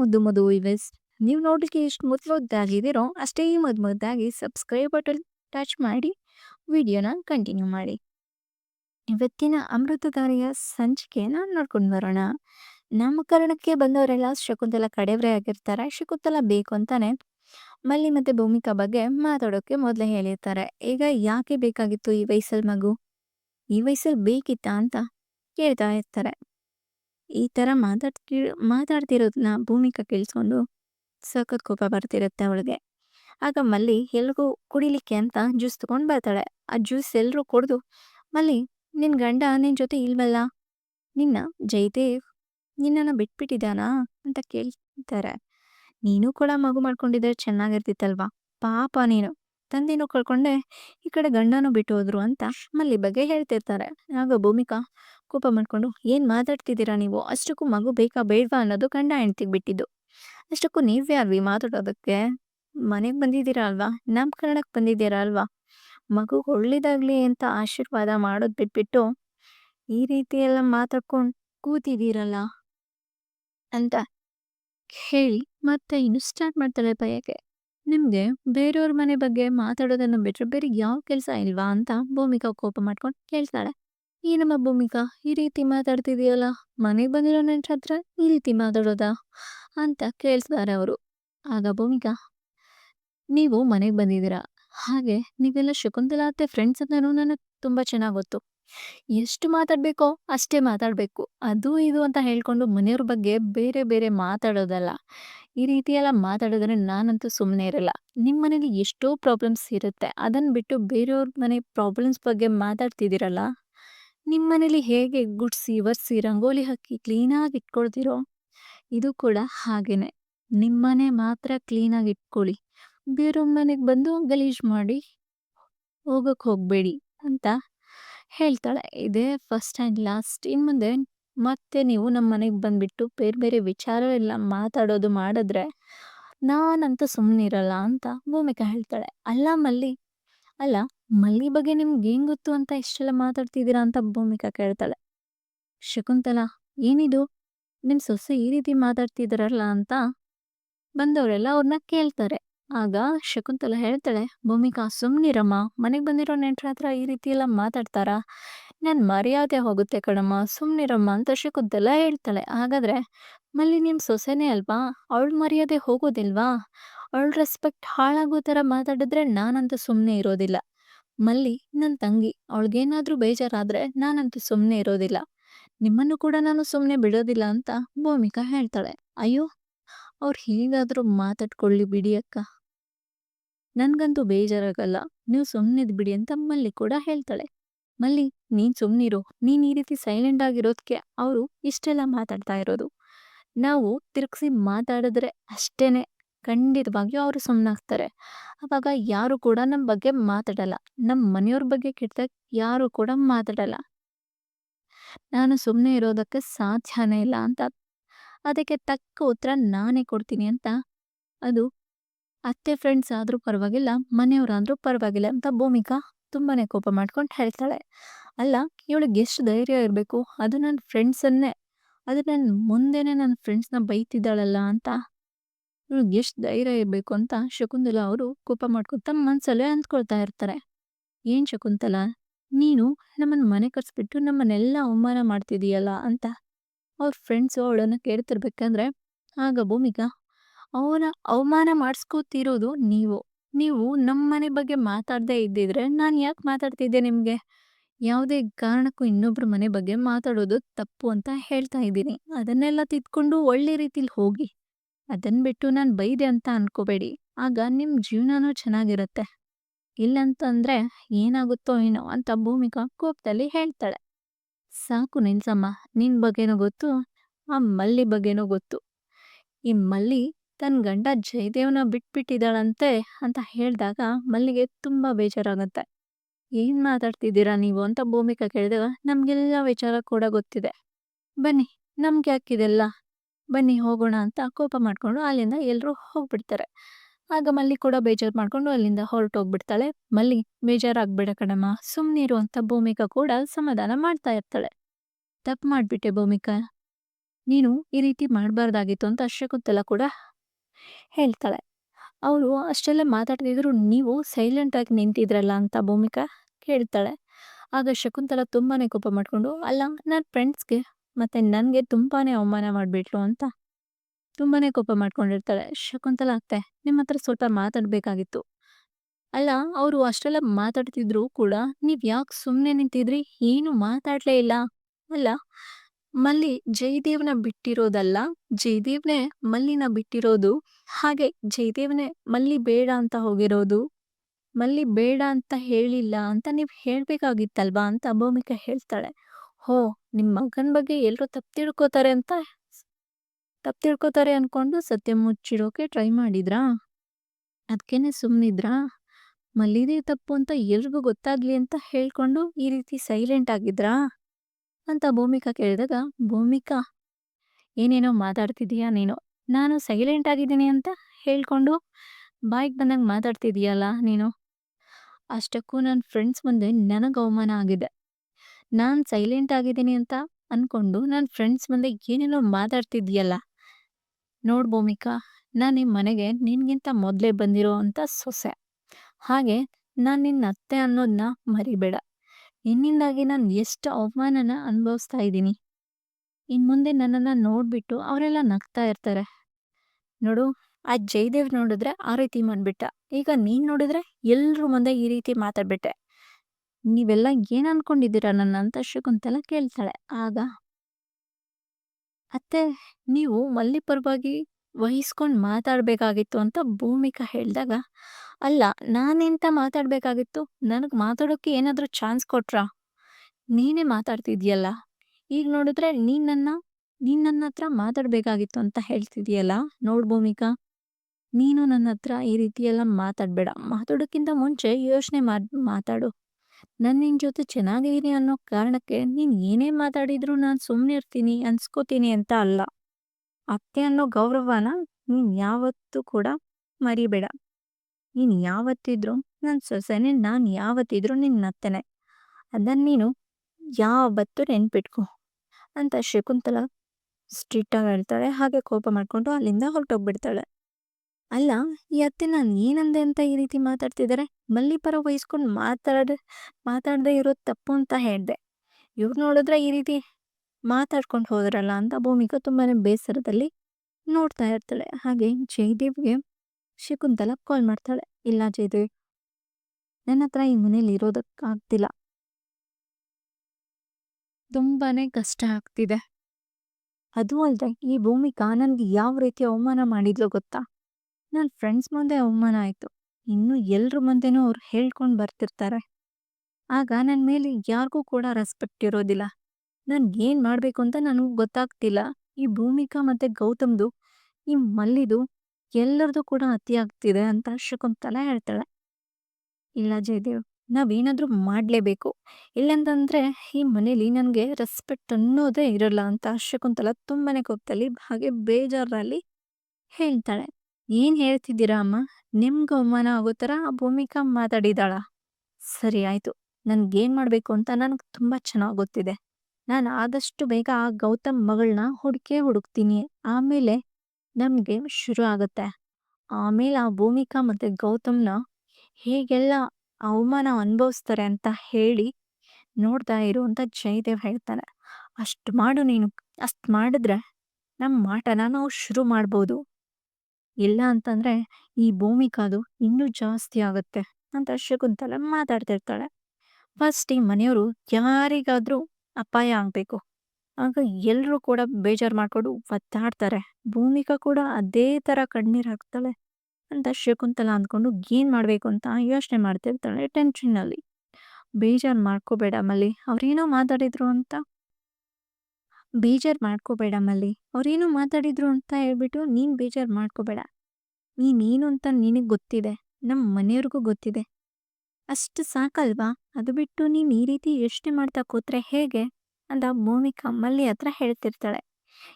ಮುದ್ದು ಮುದ್ದು ಇವೆಸ್. ನೀವು ನೋಡಲಿಕ್ಕೆ ಎಷ್ಟು ಮುದ್ದು ಮುದ್ದಾಗಿದ್ದೀರೋ ಅಷ್ಟೇ ಮುದ್ದು ಮುದ್ದಾಗಿ ಸಬ್ಸ್ಕ್ರೈಬ್ ಬಟನ್ ಟಚ್ ಮಾಡಿ, ವಿಡಿಯೋನ ಕಂಟಿನ್ಯೂ ಮಾಡಿ. ಇವತ್ತಿನ ಅಮೃತಧಾರೆಯ ಸಂಚಿಕೆಯನ್ನ ನೋಡ್ಕೊಂಡು ಬರೋಣ. ನಾಮಕರಣಕ್ಕೆ ಬಂದವರೆಲ್ಲ ಶಕುಂತಲ ಕಡೆಯವರೇ ಆಗಿರ್ತಾರೆ. ಶಕುಂತಲ ಬೇಕು ಅಂತಾನೆ ಮಲ್ಲಿ ಮತ್ತೆ ಭೂಮಿಕಾ ಬಗ್ಗೆ ಮಾತಾಡೋಕೆ ಮೊದಲೇ ಹೇಳಿರ್ತಾರೆ. ಈಗ ಯಾಕೆ ಬೇಕಾಗಿತ್ತು ಈ ವಯಸ್ಸಲ್ಲಿ ಮಗು? ಈ ವಯಸ್ಸಲ್ಲಿ ಬೇಕಿತ್ತಾ ಅಂತ ಕೇಳ್ತಾ ಇರ್ತಾರೆ. ಈ ಥರ ಮಾತಾಡ್ತಿ, ಮಾತಾಡ್ತಿರೋದನ್ನ ಭೂಮಿಕಾ ಕೇಳಿಸ್ಕೊಂಡು ಸಖತ್ ಕೋಪ ಬರ್ತಿರುತ್ತೆ ಅವಳಿಗೆ. ಆಗ ಮಲ್ಲಿ, ಎಲ್ರಿಗೂ ಕುಡಿಲಿಕ್ಕೆ ಅಂತ ಜ್ಯೂಸ್ ತಗೊಂಡ್ ಬರ್ತಾಳೆ. ಆ ಜ್ಯೂಸ್ ಎಲ್ಲರೂ ಕುಡ್ದು, ಮಲ್ಲಿ ನಿನ್ನ ಗಂಡ ನಿನ್ನ ಜೊತೆ ಇಲ್ವಲ್ಲ? ನಿನ್ನ ಜಯದೇವ್ ನಿನ್ನನ್ನು ಬಿಟ್ಬಿಟ್ಟಿದ್ದಾನಾ? ಅಂತ ಕೇಳ್ತಾರೆ. ನೀನು ಕೂಡ ಮಗು ಮಾಡ್ಕೊಂಡಿದ್ರೆ ಚೆನ್ನಾಗಿರ್ತಿತ್ತಲ್ವಾ? ಪಾಪ ನೀನು. ತಂದೆನೂ ಕಳ್ಕೊಂಡೆ, ಈ ಕಡೆ ಗಂಡನೂ ಬಿಟ್ಟು ಹೋದ್ರು ಅಂತ ಮಲ್ಲಿ ಬಗ್ಗೆ ಹೇಳ್ತಿರ್ತಾರೆ. ಆಗ ಭೂಮಿಕಾ ಕೋಪ ಮಾಡ್ಕೊಂಡು, ಏನು ಮಾತಾಡ್ತಿದ್ದೀರಾ ನೀವು? ಅಷ್ಟಕ್ಕೂ ಮಗು ಬೇಕಾ ಬೇಡವಾ? ಅನ್ನೋದು ಕಂಡ ಹೆಣ್ತಿಗೆ ಬಿಟ್ಟಿದ್ದು. ಅಷ್ಟಕ್ಕೂ ನೀವ್ಯಾರ್ವಿ ಮಾತಾಡೋದಕ್ಕೆ? ಮನೆಗೆ ಬಂದಿದ್ದೀರಾ ಅಲ್ವಾ? ನಮ್ಮ ಕನ್ನಡಕ್ಕೆ ಬಂದಿದ್ದೀರಾ ಅಲ್ವಾ? ಮಗು ಒಳ್ಳೇದಾಗ್ಲಿ ಅಂತ ಆಶೀರ್ವಾದ ಮಾಡೋದು ಬಿಟ್ಬಿಟ್ಟು, ಈ ರೀತಿ ಎಲ್ಲ ಮಾತಾಡ್ಕೊಂಡು ಕೂತಿದ್ದೀರಲ್ಲ? ಅಂತ ಹೇಳಿ ಮತ್ತೆ ಇನ್ನು ಸ್ಟಾರ್ಟ್ ಮಾಡ್ತಾಳೆ ಭಯಕ್ಕೆ ನಿಮಗೆ ಬೇರೆಯವ್ರ ಮನೆ ಬಗ್ಗೆ ಮಾತಾಡೋದನ್ನು ಬಿಟ್ಟರೆ ಬೇರೆ ಯಾವ ಕೆಲಸ ಇಲ್ವಾ ಅಂತ ಭೂಮಿಕಾ ಕೋಪ ಮಾಡ್ಕೊಂಡು ಕೇಳ್ತಾಳೆ. ಈ ನಮ್ಮ ಭೂಮಿಕಾ ಈ ರೀತಿ ಮಾತಾಡ್ತಿದೀಯಲ್ಲ ಮನೆಗೆ ಬಂದಿರೋ ನೆಂಟ್ರ ಹತ್ರ ಈ ರೀತಿ ಮಾತಾಡೋದಾ? ಅಂತ ಕೇಳ್ತಾರೆ ಅವರು. ಆಗ ಭೂಮಿಕಾ, ನೀವು ಮನೆಗೆ ಬಂದಿದ್ದೀರಾ. ಹಾಗೆ ನೀವೆಲ್ಲ ಶಕುಂತಲಾ ಅತ್ತೆ ಫ್ರೆಂಡ್ಸ್ ಅಂತಾನು ನನಗೆ ತುಂಬ ಚೆನ್ನಾಗಿ ಗೊತ್ತು. ಎಷ್ಟು ಮಾತಾಡಬೇಕೋ ಅಷ್ಟೇ ಮಾತಾಡಬೇಕು. ಅದು ಇದು ಅಂತ ಹೇಳ್ಕೊಂಡು ಮನೆಯವ್ರ ಬಗ್ಗೆ ಬೇರೆ ಬೇರೆ ಮಾತಾಡೋದಲ್ಲ. ಈ ರೀತಿಯೆಲ್ಲ ಮಾತಾಡಿದ್ರೆ ನಾನಂತೂ ಸುಮ್ಮನೆ ಇರಲ್ಲ. ನಿಮ್ಮ ಮನೇಲಿ ಎಷ್ಟೋ ಪ್ರಾಬ್ಲಮ್ಸ್ ಇರುತ್ತೆ. ಅದನ್ನು ಬಿಟ್ಟು ಬೇರೆಯವ್ರ ಮನೆ ಪ್ರಾಬ್ಲಮ್ಸ್ ಬಗ್ಗೆ ಮಾತಾಡ್ತಿದ್ದೀರಲ್ಲ? ನಿಮ್ಮ ಮನೇಲಿ ಹೇಗೆ ಗುಡ್ಸಿ, ಒರೆಸಿ, ರಂಗೋಲಿ ಹಾಕಿ ಕ್ಲೀನಾಗಿ ಇಟ್ಕೊಳ್ತೀರೋ ಇದು ಕೂಡ ಹಾಗೇನೆ. ನಿಮ್ಮನೆ ಮಾತ್ರ ಕ್ಲೀನಾಗಿ ಇಟ್ಕೊಳ್ಳಿ. ಬೇರೆಯವ್ರ ಮನೆಗೆ ಬಂದು ಗಲೀಜ್ ಮಾಡಿ ಹೋಗೋಕೆ ಹೋಗಬೇಡಿ ಅಂತ ಹೇಳ್ತಾಳೆ. ಇದೇ ಫಸ್ಟ್ ಆ್ಯಂಡ್ ಲಾಸ್ಟ್ ಇನ್ನು ಮುಂದೆ ಮತ್ತೆ ನೀವು ನಮ್ಮ ಮನೆಗೆ ಬಂದುಬಿಟ್ಟು ಬೇರೆ ಬೇರೆ ವಿಚಾರ ಎಲ್ಲ ಮಾತಾಡೋದು ಮಾಡಿದ್ರೆ ನಾನಂತ ಸುಮ್ಮನಿರಲ್ಲ ಅಂತ ಭೂಮಿಕಾ ಹೇಳ್ತಾಳೆ. ಅಲ್ಲ ಮಲ್ಲಿ, ಅಲ್ಲ ಮಲ್ಲಿ ಬಗ್ಗೆ ನಿಮ್ಗೆ ಏನ್ ಗೊತ್ತು ಅಂತ ಇಷ್ಟೆಲ್ಲ ಮಾತಾಡ್ತಿದ್ದೀರಾ ಅಂತ ಭೂಮಿಕಾ ಕೇಳ್ತಾಳೆ. ಶಕುಂತಲಾ, ಏನಿದು? ನಿಮ್ ಸೊಸೆ ಈ ರೀತಿ ಮಾತಾಡ್ತಿದ್ದಾರಲ್ಲ ಅಂತ ಬಂದವರೆಲ್ಲ ಅವ್ರನ್ನ ಕೇಳ್ತಾರೆ. ಆಗ ಶಕುಂತಲ ಹೇಳ್ತಾಳೆ, ಭೂಮಿಕಾ, ಸುಮ್ನಿರಮ್ಮ, ಮನೆಗ್ ಬಂದಿರೋ ನೆಂಟ್ರ ಹತ್ರ ಈ ರೀತಿ ಎಲ್ಲ ಮಾತಾಡ್ತಾರ? ನನ್ ಮರ್ಯಾದೆ ಹೋಗುತ್ತೆ ಕಣಮ್ಮ, ಸುಮ್ನಿರಮ್ಮ ಅಂತ ಶಕುಂತಲ ಹೇಳ್ತಾಳೆ. ಹಾಗಾದ್ರೆ ಮಲ್ಲಿ ನಿಮ್ ಸೊಸೆನೇ ಅಲ್ವಾ? ಅವಳ ಮರ್ಯಾದೆ ಹೋಗೋದಿಲ್ವಾ? ಅವಳ ರೆಸ್ಪೆಕ್ಟ್ ಹಾಳಾಗೋ ತರ ಮಾತಾಡಿದ್ರೆ ನಾನಂತೂ ಸುಮ್ನೆ ಇರೋದಿಲ್ಲ. ಮಲ್ಲಿ, ನನ್ ತಂಗಿ, ಅವಳಿಗೇನಾದ್ರೂ ಬೇಜಾರಾದ್ರೆ ನಾನಂತೂ ಸುಮ್ನೆ ಇರೋದಿಲ್ಲ. ನಿಮ್ಮನ್ನು ಕೂಡ ನಾನು ಸುಮ್ನೆ ಬಿಡೋದಿಲ್ಲ ಅಂತ ಭೂಮಿಕಾ ಹೇಳ್ತಾಳೆ. ಅಯ್ಯೋ, ಅವ್ರು ಹೇಗಾದ್ರೂ ಮಾತಾಡ್ಕೊಳ್ಳಿ ಬಿಡಿ ಅಕ್ಕ. ನನಗಂತೂ ಬೇಜಾರಾಗಲ್ಲ. ನೀವು ಸುಮ್ನಿದ್ ಬಿಡಿ ಅಂತ ಮಲ್ಲಿ ಕೂಡ ಹೇಳ್ತಾಳೆ. ಮಲ್ಲಿ, ನೀನ್ ಸುಮ್ನಿರು. ನೀನ್ ಈ ರೀತಿ ಸೈಲೆಂಟ್ ಆಗಿರೋದಕ್ಕೆ ಅವರು ಇಷ್ಟೆಲ್ಲ ಮಾತಾಡ್ತಾ ಇರೋದು. ನಾವು ತಿರುಗಿಸಿ ಮಾತಾಡಿದ್ರೆ ಅಷ್ಟೇನೆ ಖಂಡಿತವಾಗಿಯೂ ಅವರು ಸುಮ್ಮನಾಗ್ತಾರೆ ಅವಾಗ ಯಾರು ಕೂಡ ನಮ್ಮ ಬಗ್ಗೆ ಮಾತಾಡಲ್ಲ. ನಮ್ಮ ಮನೆಯವ್ರ ಬಗ್ಗೆ ಕೆಟ್ಟದಾಗ ಯಾರು ಕೂಡ ಮಾತಾಡಲ್ಲ. ನಾನು ಸುಮ್ಮನೆ ಇರೋದಕ್ಕೆ ಸಾಧ್ಯನೇ ಇಲ್ಲ ಅಂತ. ಅದಕ್ಕೆ ತಕ್ಕ ಉತ್ತರ ನಾನೇ ಕೊಡ್ತೀನಿ ಅಂತ. ಅದು ಅತ್ತೆ ಫ್ರೆಂಡ್ಸ್ ಆದ್ರೂ ಪರವಾಗಿಲ್ಲ, ಮನೆಯವರಾದರೂ ಪರವಾಗಿಲ್ಲ ಅಂತ ಭೂಮಿಕಾ ತುಂಬಾನೇ ಕೋಪ ಮಾಡ್ಕೊಂಡು ಹೇಳ್ತಾಳೆ. ಅಲ್ಲ, ಇವಳಿಗೆ ಎಷ್ಟು ಧೈರ್ಯ ಇರಬೇಕು? ಅದು ನನ್ನ ಫ್ರೆಂಡ್ಸನ್ನೇ ಅದು ನನ್ನ ಮುಂದೆನೇ ನನ್ನ ಫ್ರೆಂಡ್ಸ್ನ ಬೈತಿದ್ದಾಳಲ್ಲ ಅಂತ. ಇವಳಿಗೆ ಎಷ್ಟು ಧೈರ್ಯ ಇರಬೇಕು ಅಂತ ಶಕುಂತಲಾ ಅವರು ಕೋಪ ಮಾಡ್ಕೊತ ಮನ್ಸಲ್ಲೇ ಅಂದ್ಕೊಳ್ತಾ ಇರ್ತಾರೆ. ಏನ್ ಶಕುಂತಲ, ನೀನು ನಮ್ಮನ್ನ ಮನೆ ಕರ್ಸ್ಬಿಟ್ಟು ನಮ್ಮನ್ನೆಲ್ಲ ಅವಮಾನ ಮಾಡ್ತಿದೀಯಲ್ಲ ಅಂತ ಅವ್ರ ಫ್ರೆಂಡ್ಸು ಅವಳನ್ನ ಕೇಳ್ತಿರ್ಬೇಕಂದ್ರೆ, ಆಗ ಭೂಮಿಕಾ, ಅವನ ಅವಮಾನ ಮಾಡಿಸ್ಕೋತಿರೋದು ನೀವು. ನೀವು ನಮ್ಮ ಮನೆ ಬಗ್ಗೆ ಮಾತಾಡದೆ ಇದ್ದಿದ್ರೆ ನಾನು ಯಾಕೆ ಮಾತಾಡ್ತಿದ್ದೆ ನಿಮಗೆ? ಯಾವುದೇ ಕಾರಣಕ್ಕೂ ಇನ್ನೊಬ್ಬರ ಮನೆ ಬಗ್ಗೆ ಮಾತಾಡೋದು ತಪ್ಪು ಅಂತ ಹೇಳ್ತಾ ಇದ್ದೀನಿ. ಅದನ್ನೆಲ್ಲ ತಿದ್ಕೊಂಡು ಒಳ್ಳೆ ರೀತಿಲಿ ಹೋಗಿ. ಅದನ್ ಬಿಟ್ಟು ನಾನು ಬೈದೆ ಅಂತ ಅನ್ಕೋಬೇಡಿ. ಆಗ ನಿಮ್ ಜೀವನನೂ ಚೆನ್ನಾಗಿರುತ್ತೆ. ಇಲ್ಲಂತಂದ್ರೆ ಏನಾಗುತ್ತೋ ಏನೋ ಅಂತ ಭೂಮಿಕಾ ಕೋಪದಲ್ಲಿ ಹೇಳ್ತಾಳೆ. ಸಾಕು ನಿನ್ಸಮ್ಮ ನಿನ್ ಬಗ್ಗೆನೂ ಗೊತ್ತು, ಆ ಮಲ್ಲಿ ಬಗ್ಗೆನೂ ಗೊತ್ತು. ಈ ಮಲ್ಲಿ ತನ್ನ ಗಂಡ ಜಯದೇವ್ನ ಬಿಟ್ಬಿಟ್ಟಿದ್ದಾಳಂತೆ ಅಂತ ಹೇಳಿದಾಗ ಮಲ್ಲಿಗೆ ತುಂಬಾ ಬೇಜಾರಾಗುತ್ತೆ. ಏನ್ ಮಾತಾಡ್ತಿದ್ದೀರಾ ನೀವು ಅಂತ ಭೂಮಿಕಾ ಕೇಳಿದಾಗ ನಮ್ಗೆಲ್ಲ ವಿಚಾರ ಕೂಡ ಗೊತ್ತಿದೆ. ಬನ್ನಿ ನಮ್ಗೆ ಯಾಕಿದೆಲ್ಲ ಬನ್ನಿ ಹೋಗೋಣ ಅಂತ ಕೋಪ ಮಾಡ್ಕೊಂಡು ಅಲ್ಲಿಂದ ಎಲ್ಲರೂ ಹೋಗ್ಬಿಡ್ತಾರೆ. ಆಗ ಮಲ್ಲಿ ಕೂಡ ಬೇಜಾರು ಮಾಡ್ಕೊಂಡು ಅಲ್ಲಿಂದ ಹೊರಟೋಗ್ಬಿಡ್ತಾಳೆ. ಮಲ್ಲಿ, ಬೇಜಾರಾಗ್ಬೇಡ ಕಣಮ್ಮ. ಸುಮ್ಮನೆ ಅಂತ ಭೂಮಿಕಾ ಕೂಡ ಸಮಾಧಾನ ಮಾಡ್ತಾ ಇರ್ತಾಳೆ. ತಪ್ಪು ಮಾಡಿಬಿಟ್ಟೆ ಭೂಮಿಕಾ. ನೀನು ಈ ರೀತಿ ಮಾಡಬಾರ್ದಾಗಿತ್ತು ಅಂತ ಶಕುಂತಲ ಕೂಡ? ಹೇಳ್ತಾಳೆ. ಅವರು ಅಷ್ಟೆಲ್ಲ ಮಾತಾಡ್ತಿದ್ರು ನೀವು ಸೈಲೆಂಟ್ ಆಗಿ ನಿಂತಿದ್ರಲ್ಲ ಅಂತ ಭೂಮಿಕಾ ಕೇಳ್ತಾಳೆ. ಆಗ ಶಕುಂತಲ ತುಂಬಾನೇ ಕೋಪ ಮಾಡ್ಕೊಂಡು, ಅಲ್ಲ ನನ್ನ ಫ್ರೆಂಡ್ಸ್ಗೆ ಮತ್ತೆ ನನಗೆ ತುಂಬಾನೇ ಅವಮಾನ ಮಾಡಿಬಿಟ್ಲು ಅಂತ ತುಂಬಾನೇ ಕೋಪ ಮಾಡ್ಕೊಂಡಿರ್ತಾಳೆ. ಶಕುಂತಲ ಆಗ್ತೆ ನಿಮ್ಮ ಹತ್ರ ಸ್ವಲ್ಪ ಮಾತಾಡ್ಬೇಕಾಗಿತ್ತು. ಅಲ್ಲ, ಅವರು ಅಷ್ಟೆಲ್ಲ ಮಾತಾಡ್ತಿದ್ರು ಕೂಡ ನೀವ್ ಯಾಕೆ ಸುಮ್ಮನೆ ನಿಂತಿದ್ರಿ? ಏನು ಮಾತಾಡ್ಲೇ ಇಲ್ಲ. ಅಲ್ಲ, ಮಲ್ಲಿ ಜಯದೇವ್ನ ಬಿಟ್ಟಿರೋದಲ್ಲ? ಜಯದೇವ್ನೇ ಮಲ್ಲಿನ ಬಿಟ್ಟಿರೋದು? ಹಾಗೆ ಜಯದೇವ್ನೇ ಮಲ್ಲಿ ಬೇಡ ಅಂತ ಹೋಗಿರೋದು? ಮಲ್ಲಿ ಬೇಡ ಅಂತ ಹೇಳಿಲ್ಲ ಅಂತ ನೀವ್ ಹೇಳ್ಬೇಕಾಗಿತ್ತಲ್ವಾ ಅಂತ ಭೂಮಿಕಾ ಹೇಳ್ತಾಳೆ. ಹೋ ನಿಮ್ಮ ಮಗನ್ ಬಗ್ಗೆ ಎಲ್ಲರೂ ತಪ್ಪು ತಿಳ್ಕೊತಾರೆ ಅಂತ? ತಪ್ಪು ತಿಳ್ಕೊತಾರೆ ಅನ್ಕೊಂಡು ಸತ್ಯ ಮುಚ್ಚಿಡೋಕೆ ಟ್ರೈ ಮಾಡಿದ್ರಾ? ಅದಕ್ಕೇನೆ ಸುಮ್ಮನಿದ್ರಾ ಮಲ್ಲಿದೇ ತಪ್ಪು ಅಂತ ಎಲ್ರಿಗೂ ಗೊತ್ತಾಗ್ಲಿ ಅಂತ ಹೇಳ್ಕೊಂಡು ಈ ರೀತಿ ಸೈಲೆಂಟ್ ಆಗಿದ್ರಾ? ಅಂತ ಭೂಮಿಕಾ ಕೇಳಿದಾಗ, ಭೂಮಿಕಾ, ಏನೇನೋ ಮಾತಾಡ್ತಿದೀಯಾ ನೀನು? ನಾನು ಸೈಲೆಂಟ್ ಆಗಿದ್ದೀನಿ ಅಂತ ಹೇಳ್ಕೊಂಡು ಬಾಯಿಗೆ ಬಂದಂಗೆ ಮಾತಾಡ್ತಿದೀಯಲ್ಲ ನೀನು? ಅಷ್ಟಕ್ಕೂ ನನ್ನ ಫ್ರೆಂಡ್ಸ್ ಮುಂದೆ ನನಗೆ ಅವಮಾನ ಆಗಿದೆ. ನಾನು ಸೈಲೆಂಟ್ ಆಗಿದ್ದೀನಿ ಅಂತ ಅನ್ಕೊಂಡು ನನ್ನ ಫ್ರೆಂಡ್ಸ್ ಮುಂದೆ ಏನೇನೋ ಮಾತಾಡ್ತಿದ್ಯಲ್ಲ. ನೋಡ್ ಭೂಮಿಕಾ, ನಾನು ನಿಮ್ಮ ಮನೆಗೆ ನಿನಗಿಂತ ಮೊದಲೇ ಬಂದಿರೋ ಅಂತ ಸೊಸೆ. ಹಾಗೆ ನಾನು ನಿನ್ನ ಅತ್ತೆ ಅನ್ನೋದನ್ನ ಮರಿಬೇಡ. ನಿನ್ನಿಂದಾಗಿ ನಾನು ಎಷ್ಟು ಅವಮಾನನ ಅನುಭವಿಸ್ತಾ ಇದ್ದೀನಿ. ಇನ್ ಮುಂದೆ ನನ್ನನ್ನು ನೋಡ್ಬಿಟ್ಟು ಅವರೆಲ್ಲ ನಗ್ತಾ ಇರ್ತಾರೆ. ನೋಡು, ಆ ಜಯದೇವ್ ನೋಡಿದ್ರೆ ಆ ರೀತಿ ಮಾಡಿಬಿಟ್ಟ. ಈಗ ನೀನ್ ನೋಡಿದ್ರೆ ಎಲ್ಲರೂ ಮುಂದೆ ಈ ರೀತಿ ಮಾತಾಡ್ಬಿಟ್ಟೆ. ನೀವೆಲ್ಲ ಏನ್ ನನ್ನ ಅಂತ ಶಕುಂತಲ ಕೇಳ್ತಾಳೆ. ಆಗ ಅತ್ತೆ, ನೀವು ಮಲ್ಲಿ ಪರವಾಗಿ ವಹಿಸ್ಕೊಂಡು ಮಾತಾಡ್ಬೇಕಾಗಿತ್ತು ಅಂತ ಭೂಮಿಕಾ ಹೇಳಿದಾಗ, ಅಲ್ಲ, ನಾನೆಂತ ಮಾತಾಡ್ಬೇಕಾಗಿತ್ತು? ನನಗ್ ಮಾತಾಡೋಕೆ ಏನಾದ್ರೂ ಚಾನ್ಸ್ ಕೊಟ್ರಾ? ನೀನೇ ಮಾತಾಡ್ತಿದ್ಯಲ್ಲ? ಈಗ ನೋಡಿದ್ರೆ ನೀನ್ ನನ್ನ ನೀನ್ ನನ್ನ ಹತ್ರ ಮಾತಾಡ್ಬೇಕಾಗಿತ್ತು ಅಂತ ಹೇಳ್ತಿದ್ಯಲ್ಲ ನೋಡ್ ಭೂಮಿಕಾ. ನೀನು ನನ್ನ ಹತ್ರ ಈ ರೀತಿ ಎಲ್ಲ ಮಾತಾಡ್ಬೇಡ. ಮಾತಾಡೋಕ್ಕಿಂತ ಮುಂಚೆ ಯೋಚನೆ ಮಾಡ್, ಮಾತಾಡು. ನಾನು ನಿನ್ ಜೊತೆ ಚೆನ್ನಾಗಿದ್ದೀನಿ ಅನ್ನೋ ಕಾರಣಕ್ಕೆ ನೀನ್ ಏನೇ ಮಾತಾಡಿದ್ರು ನಾನು ಸುಮ್ಮನೆ ಇರ್ತೀನಿ, ಅನ್ಸ್ಕೋತೀನಿ ಅಂತ ಅಲ್ಲ. ಅತ್ತೆ ಅನ್ನೋ ಗೌರವನ ನೀನ್ ಯಾವತ್ತೂ ಕೂಡ ಮರಿಬೇಡ. ನೀನ್ ಯಾವತ್ತಿದ್ರು ನನ್ನ ಸೊಸೆನೆ ನಾನು ಯಾವತ್ತಿದ್ರು ನಿನ್ನ ಅತ್ತೆನೆ. ಅದನ್ನ ನೀನು ಯಾವತ್ತೂ ನೆನ್ಪಿಟ್ಕೊ ಅಂತ ಶಕುಂತಲ ಸ್ಟ್ರಿಕ್ಟ್ ಆಗಿ ಹೇಳ್ತಾಳೆ, ಹಾಗೆ ಕೋಪ ಮಾಡ್ಕೊಂಡು ಅಲ್ಲಿಂದ ಹೊರಟೋಗ್ಬಿಡ್ತಾಳೆ. ಅಲ್ಲ, ಈ ಅತ್ತೆ ನಾನು ಏನಂದೆ ಅಂತ ಈ ರೀತಿ ಮಾತಾಡ್ತಿದ್ದಾರೆ ಮಲ್ಲಿ ಪರ ವಹಿಸ್ಕೊಂಡು ಮಾತಾಡ ಮಾತಾಡದೆ ಇರೋದು ತಪ್ಪು ಅಂತ ಹೇಳಿದೆ. ಇವ್ರು ನೋಡಿದ್ರೆ ಈ ರೀತಿ ಮಾತಾಡ್ಕೊಂಡು ಹೋದ್ರಲ್ಲ ಅಂತ ಭೂಮಿಕಾ ತುಂಬಾ ಬೇಸರದಲ್ಲಿ ನೋಡ್ತಾ ಇರ್ತಾಳೆ. ಹಾಗೆ ಜಯದೇವ್ಗೆ ಶಕುಂತಲ ಕಾಲ್ ಮಾಡ್ತಾಳೆ. ಇಲ್ಲ ಜಯದೇವ್, ನನ್ನ ಹತ್ರ ಈ ಮನೇಲಿ ಇರೋದಕ್ಕಾಗ್ತಿಲ್ಲ ತುಂಬಾನೇ ಕಷ್ಟ ಆಗ್ತಿದೆ. ಅದು ಅಲ್ಲದೆ ಈ ಭೂಮಿಕಾ ನನ್ಗೆ ಯಾವ ರೀತಿ ಅವಮಾನ ಮಾಡಿದ್ಲು ಗೊತ್ತಾ? ನನ್ನ ಫ್ರೆಂಡ್ಸ್ ಮುಂದೆ ಅವಮಾನ ಆಯಿತು. ಇನ್ನು ಎಲ್ಲರ ಮುಂದೆನೂ ಅವ್ರು ಹೇಳ್ಕೊಂಡು ಬರ್ತಿರ್ತಾರೆ. ಆಗ ನನ್ನ ಮೇಲೆ ಯಾರಿಗೂ ಕೂಡ ರೆಸ್ಪೆಕ್ಟ್ ಇರೋದಿಲ್ಲ. ನಾನು ಏನು ಮಾಡಬೇಕು ಅಂತ ನನಗೆ ಗೊತ್ತಾಗ್ತಿಲ್ಲ. ಈ ಭೂಮಿಕಾ ಮತ್ತು ಗೌತಮ್ದು, ಈ ಮಲ್ಲಿದು ಎಲ್ಲರದು ಕೂಡ ಅತಿ ಆಗ್ತಿದೆ ಅಂತ ಶಕುಂತಲ ಹೇಳ್ತಾಳೆ. ಇಲ್ಲ ಜಯದೇವ್, ನಾವೇನಾದರೂ ಮಾಡಲೇಬೇಕು. ಇಲ್ಲಂತಂದರೆ ಈ ಮನೇಲಿ ನನಗೆ ರೆಸ್ಪೆಕ್ಟ್ ಅನ್ನೋದೇ ಇರಲ್ಲ ಅಂತ ಶಕುಂತಲ ತುಂಬಾ ಕೋಪದಲ್ಲಿ ಹಾಗೆ ಬೇಜಾರಲ್ಲಿ ಹೇಳ್ತಾಳೆ. ಏನ್ ಹೇಳ್ತಿದ್ದೀರಾ ಅಮ್ಮ? ನಿಮ್ಗೆ ಅವಮಾನ ಆಗೋ ಥರ ಭೂಮಿಕಾ ಮಾತಾಡಿದಾಳ ಸರಿ, ಆಯ್ತು. ನನ್ಗೇನ್ ಮಾಡ್ಬೇಕು ಅಂತ ನನಗೆ ತುಂಬಾ ಚೆನ್ನಾಗ್ ಗೊತ್ತಿದೆ. ನಾನು ಆದಷ್ಟು ಬೇಗ ಆ ಗೌತಮ್ ಮಗಳನ್ನ ಹುಡುಕೆ ಹುಡುಕ್ತೀನಿ. ಆಮೇಲೆ ನಮ್ಗೆ ಶುರು ಆಗುತ್ತೆ. ಆಮೇಲೆ ಆ ಭೂಮಿಕಾ ಮತ್ತೆ ಗೌತಮ್ನ ಹೇಗೆಲ್ಲ ಅವಮಾನ ಅನುಭವಿಸ್ತಾರೆ ಅಂತ ಹೇಳಿ ನೋಡ್ತಾ ಇರು ಅಂತ ಜಯದೇವ್ ಹೇಳ್ತಾನೆ. ಅಷ್ಟು ಮಾಡು ನೀನು. ಅಷ್ಟು ಮಾಡಿದ್ರೆ ನಮ್ಮ ಮಾಟನ ನಾವು ಶುರು ಮಾಡ್ಬೋದು. ಇಲ್ಲ ಅಂತಂದ್ರೆ ಈ ಭೂಮಿಕಾದು ಇನ್ನೂ ಜಾಸ್ತಿ ಆಗುತ್ತೆ ಅಂತ ಶಕುಂತಲ ಮಾತಾಡ್ತಿರ್ತಾಳೆ. ಫಸ್ಟ್ ಈ ಮನೆಯವರು ಯಾರಿಗಾದ್ರೂ ಅಪಾಯ ಆಗ್ಬೇಕು. ಆಗ ಎಲ್ಲರೂ ಕೂಡ ಬೇಜಾರು ಮಾಡ್ಕೊಂಡು ಒತ್ತಾಡ್ತಾರೆ ಭೂಮಿಕಾ ಕೂಡ ಅದೇ ತರ ಕಣ್ಣೀರು ಹಾಕ್ತಾಳೆ ಅಂತ ಶಕುಂತಲ ಅಂದ್ಕೊಂಡು ಏನ್ ಮಾಡ್ಬೇಕು ಅಂತ ಯೋಚನೆ ಮಾಡ್ತಿರ್ತಾಳೆ ಟೆನ್ಷನ್ ಅಲ್ಲಿ. ಬೇಜಾರ್ ಮಾಡ್ಕೋಬೇಡ ಮಲ್ಲಿ, ಅವ್ರೇನೋ ಮಾತಾಡಿದ್ರು ಅಂತ ಬೇಜಾರ್ ಮಾಡ್ಕೋಬೇಡ ಮಲ್ಲಿ. ಅವ್ರೇನು ಮಾತಾಡಿದ್ರು ಅಂತ ಹೇಳ್ಬಿಟ್ಟು ನೀನು ಬೇಜಾರು ಮಾಡ್ಕೋಬೇಡ. ನೀನೇನು ಅಂತ ನಿನಗೆ ಗೊತ್ತಿದೆ. ನಮ್ಮ ಮನೆಯವ್ರಿಗೂ ಗೊತ್ತಿದೆ. ಅಷ್ಟು ಸಾಕಲ್ವಾ? ಅದು ಬಿಟ್ಟು ನೀನು ಈ ರೀತಿ ಯೋಚನೆ ಮಾಡ್ತಾ ಕೂತ್ರೆ ಹೇಗೆ? ಅಂತ ಭೂಮಿಕಾ ಮಲ್ಲಿ ಹತ್ರ ಹೇಳ್ತಿರ್ತಾಳೆ.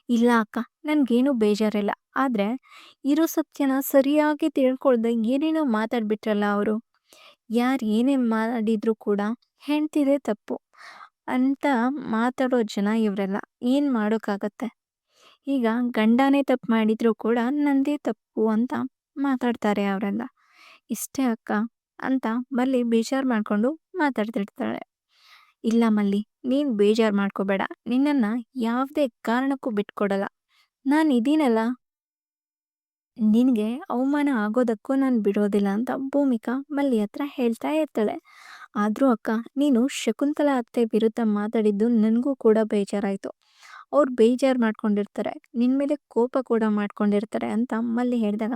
ಇಲ್ಲ ಅಕ್ಕ, ನನಗೇನು ಬೇಜಾರಿಲ್ಲ. ಆದರೆ ಇರೋ ಸತ್ಯನ ಸರಿಯಾಗಿ ತಿಳ್ಕೊಳ್ದೆ ಏನೇನೋ ಮಾತಾಡ್ಬಿಟ್ರಲ್ಲ ಅವರು. ಯಾರು ಏನೇ ಮಾಡಿದ್ರು ಕೂಡ ಹೆಣ್ತಿದೆ ತಪ್ಪು. ಅಂತ ಮಾತಾಡೋ ಜನ ಇವರೆಲ್ಲ, ಏನು ಮಾಡೋಕ್ಕಾಗತ್ತೆ? ಈಗ ಗಂಡನೇ ತಪ್ಪು ಮಾಡಿದರೂ ಕೂಡ ನಂದೇ ತಪ್ಪು ಅಂತ ಮಾತಾಡ್ತಾರೆ ಅವರೆಲ್ಲ. ಇಷ್ಟೇ ಅಕ್ಕ ಅಂತ ಮಲ್ಲಿ ಬೇಜಾರು ಮಾಡಿಕೊಂಡು ಮಾತಾಡ್ತಿರ್ತಾಳೆ. ಇಲ್ಲ ಮಲ್ಲಿ, ನೀನು ಬೇಜಾರು ಮಾಡ್ಕೋಬೇಡ. ನಿನ್ನನ್ನು ಯಾವುದೇ ಕಾರಣಕ್ಕೂ ಬಿಟ್ಕೊಡಲ್ಲ. ನಾನು ಇದೀನಲ್ಲ. ನಿನಗೆ ಅವಮಾನ ಆಗೋದಕ್ಕೂ ನಾನು ಬಿಡೋದಿಲ್ಲ ಅಂತ ಭೂಮಿಕಾ ಮಲ್ಲಿ ಹತ್ರ ಹೇಳ್ತಾ ಇರ್ತಾಳೆ. ಆದರೂ ಅಕ್ಕ, ನೀನು ಶಕುಂತಲಾ ಅತ್ತೆ ವಿರುದ್ಧ ಮಾತಾಡಿದ್ದು ನನಗೂ ಕೂಡ ಬೇಜಾರಾಯಿತು. ಅವ್ರು ಬೇಜಾರು ಮಾಡ್ಕೊಂಡಿರ್ತಾರೆ ನಿನ್ನ ಮೇಲೆ ಕೋಪ ಕೂಡ ಮಾಡ್ಕೊಂಡಿರ್ತಾರೆ ಅಂತ ಮಲ್ಲಿ ಹೇಳಿದಾಗ,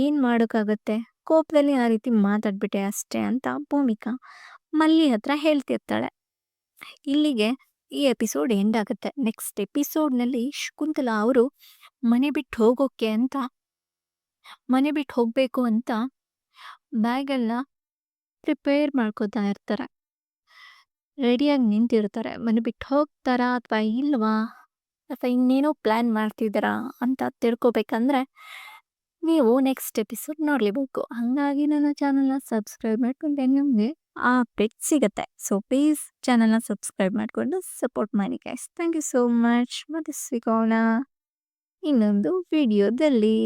ಏನು ಮಾಡೋಕ್ಕಾಗತ್ತೆ? ಕೋಪದಲ್ಲಿ ಆ ರೀತಿ ಮಾತಾಡ್ಬಿಟ್ಟೆ ಅಷ್ಟೇ ಅಂತ ಭೂಮಿಕಾ ಮಲ್ಲಿ ಹತ್ರ ಹೇಳ್ತಿರ್ತಾಳೆ. ಇಲ್ಲಿಗೆ ಈ ಎಪಿಸೋಡ್ ಎಂಡ್ ಆಗುತ್ತೆ. ನೆಕ್ಸ್ಟ್ ಎಪಿಸೋಡ್ನಲ್ಲಿ ಶಕುಂತಲಾ ಅವರು ಮನೆ ಬಿಟ್ಟು ಹೋಗೋಕ್ಕೆ ಅಂತ, ಮನೆ ಬಿಟ್ಟು ಹೋಗಬೇಕು ಅಂತ ಬ್ಯಾಗೆಲ್ಲ ಪ್ರಿಪೇರ್ ಮಾಡ್ಕೋತಾ ಇರ್ತಾರೆ. ರೆಡಿಯಾಗಿ ನಿಂತಿರ್ತಾರೆ. ಮನೆ ಬಿಟ್ಟು ಹೋಗ್ತಾರಾ ಅಥವಾ ಇಲ್ವಾ? ಅಥವಾ ಇನ್ನೇನೋ ಪ್ಲ್ಯಾನ್ ಮಾಡ್ತಿದ್ದೀರಾ ಅಂತ ತಿಳ್ಕೊಬೇಕಂದ್ರೆ ನೀವು ನೆಕ್ಸ್ಟ್ ಎಪಿಸೋಡ್ ನೋಡಲೇಬೇಕು. ಹಾಗಾಗಿ ನನ್ನ ಚಾನಲ್ನ ಸಬ್ಸ್ಕ್ರೈಬ್ ಮಾಡ್ಕೊಂಡೆ, ನಿಮಗೆ ಆ ಅಪ್ಡೇಟ್ ಸಿಗುತ್ತೆ. ಸೊ ಪ್ಲೀಸ್ ಚಾನಲ್ನ ಸಬ್ಸ್ಕ್ರೈಬ್ ಮಾಡಿಕೊಂಡು ಸಪೋರ್ಟ್ ಮಾಡಿ guys thank you so much ಮತ್ತೆ ಸಿಗೋಣ ಇನ್ನೊಂದು ವಿಡಿಯೋದಲ್ಲಿ